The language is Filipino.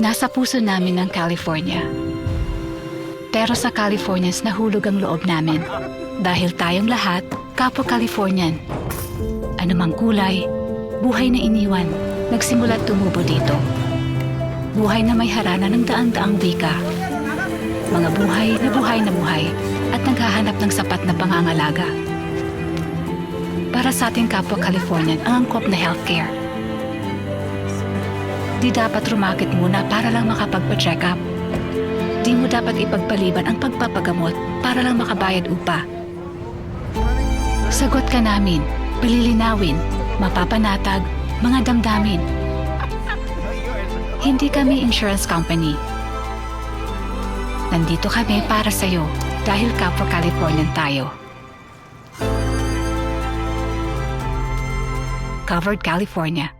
Nasa puso namin ang California. Pero sa Californians nahulog ang loob namin. Dahil tayong lahat, kapwa Californian. Anumang kulay, buhay na iniwan, nagsimula't tumubo dito. Buhay na may harana ng daan-daang wika. Mga buhay na buhay na buhay at naghahanap ng sapat na pangangalaga. Para sa ating kapwa Californian ang angkop na healthcare. Di dapat rumakit muna para lang makapagpa-check up. Di mo dapat ipagpaliban ang pagpapagamot para lang makabayad upa. Sagot ka namin, palilinawin, mapapanatag, mga damdamin. Hindi kami insurance company. Nandito kami para sa'yo dahil kapwa Californian tayo. Covered California.